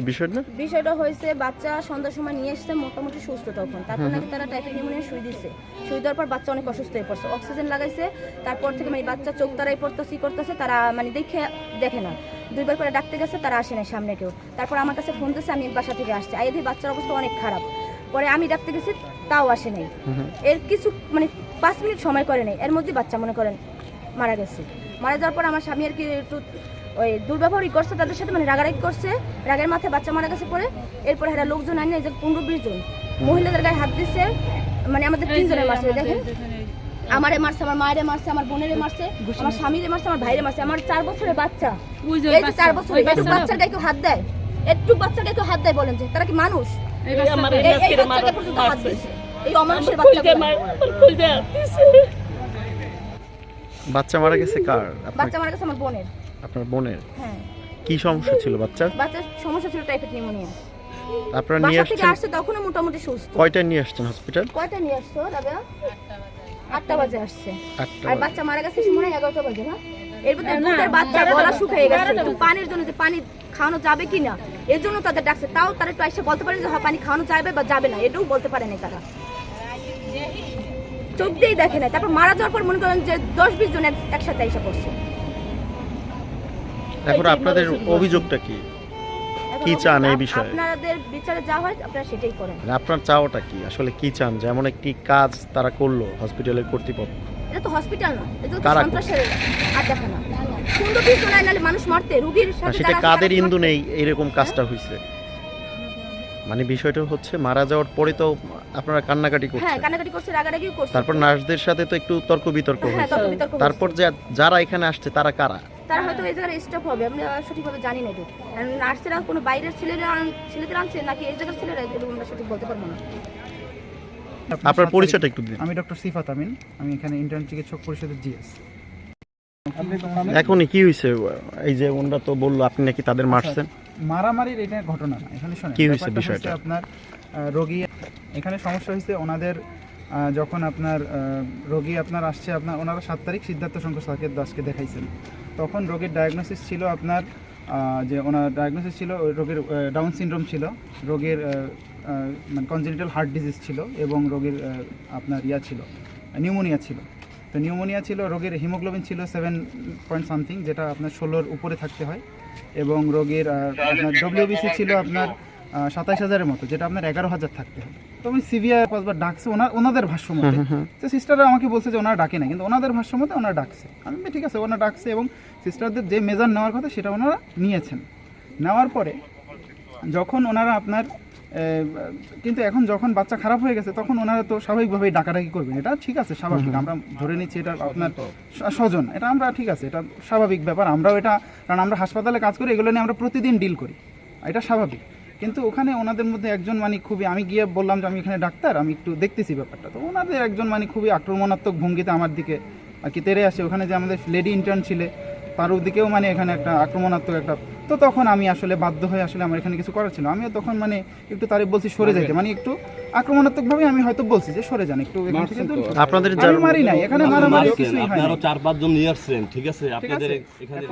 বিষয়টা? বিষয়টা হয়েছে বাচ্চা সন্ধ্যার সময় নিয়ে এসেছে মোটামুটি সুস্থ তখন। তারপর নাকি তারা টাইফয়েড নিউমোনিয়া সুই দিচ্ছে সুই দেওয়ার পর বাচ্চা অনেক অসুস্থ হয়ে পড়ছে। অক্সিজেন লাগাইছে তারপর থেকে মানে বাচ্চা চোখ তারাই পড়তেছে করতেছে তারা মানে দেখে দেখে না। দুইবার করে ডাকতে গেছে তারা আসে না সামনে কেউ। তারপর আমার কাছে ফোন দিচ্ছে আমি বাসা থেকে আসছি। আই দেখি বাচ্চার অবস্থা অনেক খারাপ। পরে আমি ডাকতে গেছি তাও আসে নাই। এর কিছু মানে পাঁচ মিনিট সময় করে নেই। এর মধ্যে বাচ্চা মনে করেন মারা গেছে। মারা যাওয়ার পর আমার স্বামী আর কি একটু ওই দুর্ব্যবহারই করছে তাদের সাথে মানে রাগারাগি করছে রাগের মাথায় বাচ্চা মারা গেছে পরে এরপরে এরা লোকজন আনে এই যে পনেরো বিশ জন মহিলাদের গায়ে হাত দিচ্ছে মানে আমাদের তিনজনের মারছে দেখেন। আমারে মারছে আমার মায়েরে মারছে আমার বোনেরে মারছে আমার স্বামীরে মারছে আমার ভাইরে মারছে আমার চার বছরের বাচ্চা। এই যে চার বছর একটু বাচ্চার গায়ে কেউ হাত দেয় একটু বাচ্চার গায়ে কেউ হাত দেয় বলেন যে তারা কি মানুষ? এই বাচ্চাকে পর্যন্ত হাত দিচ্ছে এই অমানুষের বাচ্চা বাচ্চা মারা গেছে কার? বাচ্চা মারা গেছে আমার বোনের। আপনার বোনের? হ্যাঁ। কি সমস্যা ছিল বাচ্চার? বাচ্চার সমস্যা ছিল টাইফয়েড নিউমোনিয়া আপনারা নিয়ে আসছেন? আসছে তখনও মোটামুটি সুস্থ। কয়টায় নিয়ে আসছেন হসপিটাল কয়টা নিয়ে আসছো দাদা? আটটা বাজে আসছে। আর বাচ্চা মারা গেছে সময় এগারোটা বাজে না? এর মধ্যে দুধের বাচ্চা গলা শুকিয়ে গেছে। একটু পানির জন্য যে পানি খাওয়ানো যাবে কি না এর জন্য তাদের ডাকছে। তাও তারা একটু এসে বলতে পারে যে হ্যাঁ পানি খাওয়ানো যাবে বা যাবে না এটাও বলতে পারে না তারা। চোখ দিয়েই দেখে না তারপর মারা যাওয়ার পর মনে করেন যে দশ বিশ জন একসাথে এসে পড়ছে। এখন আপনাদের অভিযোগটা কি? কি চান এই বিষয়ে? আপনাদের বিচারে যা হয় আপনারা সেটাই করেন। মানে আপনার চাওয়াটা কি? আসলে কি চান? যেমন একটি কাজ তারা করল হসপিটালের কর্তৃপক্ষ। এটা তো হসপিটাল না এটা তো সন্ত্রাসের আড্ডাখানা সুন্দর কিছু নাই নাহলে মানুষ মারতে রুগীর সাথে সেটা কাদের ইন্দু নেই এরকম কাজটা হয়েছে মানে বিষয়টা হচ্ছে মারা যাওয়ার পরে তো আপনারা কান্নাকাটি করছেন। হ্যাঁ করছেন কানাকাটি করছে রাগারাগিও করছে। তারপর নার্সদের সাথে তো একটু তর্ক বিতর্ক হ্যাঁ হয়েছে। তর্ক বিতর্ক তারপর যে যারা এখানে আসছে তারা কারা? তারা হয়তো এই জায়গায় স্টপ হবে আমরা সঠিকভাবে জানি না এটা। আর নার্সেরা কোনো বাইরের ছেলেরা ছেলেদের আনছে নাকি এই জায়গার ছেলেরা? এরকম আমরা সঠিক বলতে পারব না। আপনার পরিচয়টা একটু দিন। আমি ডক্টর সিফাত আমিন। আমি এখানে ইন্টার্ন চিকিৎসক পরিষদের জিএস এখনই কি হয়েছে? এই যে ওনরা তো বলল আপনি নাকি তাদের মারছেন? মারামারির এটা ঘটনা না এখানে শোনেন। কি হয়েছে বিষয়টা? আপনার রোগী এখানে সমস্যা হয়েছে ওনাদের যখন আপনার রোগী আপনার আসছে আপনার ওনারা সাত তারিখ সিদ্ধার্থ শঙ্কর সাকেত দাসকে দেখাইছেন। তখন রোগীর ডায়াগনোসিস ছিল আপনার যে ওনার ডায়াগনোসিস ছিল ওই রোগীর ডাউন সিনড্রোম ছিল রোগীর মানে কনজেনিটাল হার্ট ডিজিজ ছিল এবং রোগীর আপনার ইয়া ছিল নিউমোনিয়া ছিল। তো নিউমোনিয়া ছিল রোগের হিমোগ্লোবিন ছিল সেভেন পয়েন্ট সামথিং যেটা আপনার ষোলোর উপরে থাকতে হয়। এবং রোগীর আপনার ডব্লিউবিসি ছিল আপনার সাতাইশ হাজারের মতো যেটা আপনার এগারো হাজার থাকতে হবে তো আমি সিভিআর পাঁচবার ডাকছে ওনার ওনাদের ভাষ্য মতে তো সিস্টাররা আমাকে বলছে যে ওনারা ডাকে না কিন্তু ওনাদের ভাষ্য মতে ওনারা ডাকছে। আমি ঠিক আছে ওনারা ডাকছে এবং সিস্টারদের যে মেজার নেওয়ার কথা সেটা ওনারা নিয়েছেন। নেওয়ার পরে যখন ওনারা আপনার কিন্তু এখন যখন বাচ্চা খারাপ হয়ে গেছে তখন ওনারা তো স্বাভাবিকভাবেই ডাকাডাকি করবেন। এটা ঠিক আছে স্বাভাবিক। আমরা ধরে নিচ্ছি এটা আপনার স্বজন। এটা আমরা ঠিক আছে এটা স্বাভাবিক ব্যাপার। আমরাও এটা কারণ আমরা হাসপাতালে কাজ করি এগুলো নিয়ে আমরা প্রতিদিন ডিল করি। এটা স্বাভাবিক। কিন্তু ওখানে ওনাদের মধ্যে একজন মানে খুবই আমি গিয়ে বললাম যে আমি এখানে ডাক্তার আমি একটু দেখতেছি ব্যাপারটা। তো ওনাদের একজন মানে খুবই আক্রমণাত্মক ভঙ্গিতে আমার দিকে আর কি তেরে আসে। ওখানে যে আমাদের লেডি ইন্টার্ন ছিলে তার ওদিকেও মানে এখানে একটা আক্রমণাত্মক একটা তো তখন আমি আসলে বাধ্য হয়ে আসলে আমার এখানে কিছু করার ছিল। আমিও তখন মানে একটু তারে বলছি সরে যাইতে। মানে একটু আক্রমণাত্মকভাবে আমি হয়তো বলছি যে সরে যান একটু এখান থেকে। আপনাদের মারি নাই এখানে মারামারি কিছুই হয় না চার পাঁচজন নিয়ে আসছেন ঠিক আছে? আপনাদের এখানে